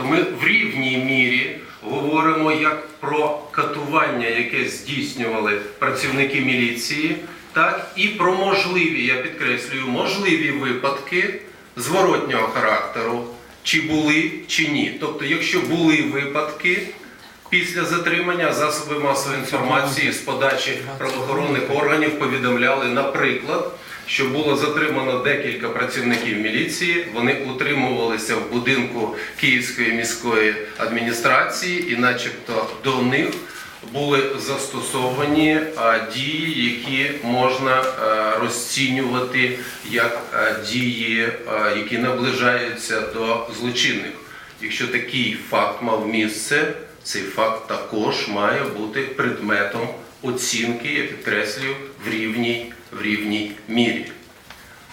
то ми в рівній мірі говоримо як про катування, яке здійснювали працівники міліції, так і про можливі, я підкреслюю, можливі випадки зворотнього характеру, чи були, чи ні. Тобто, якщо були випадки після затримання засоби масової інформації з подачі правоохоронних органів повідомляли, наприклад, що було затримано декілька працівників міліції. Вони утримувалися в будинку Київської міської адміністрації, і, начебто, до них були застосовані дії, які можна е, розцінювати як е, дії, е, які наближаються до злочинних. Якщо такий факт мав місце, цей факт також має бути предметом оцінки, я підкреслюю, в рівній, в рівній мірі.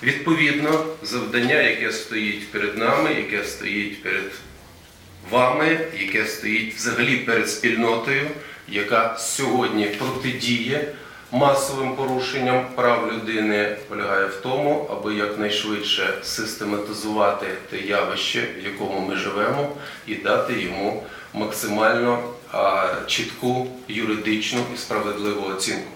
Відповідно, завдання, яке стоїть перед нами, яке стоїть перед вами, яке стоїть взагалі перед спільнотою, яка сьогодні протидіє масовим порушенням прав людини, полягає в тому, аби якнайшвидше систематизувати те явище, в якому ми живемо, і дати йому максимально чітку юридичну і справедливу оцінку.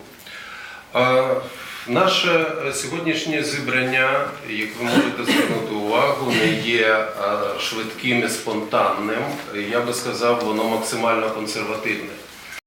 Наше сьогоднішнє зібрання, як ви можете звернути увагу, не є швидким і спонтанним. Я би сказав, воно максимально консервативне.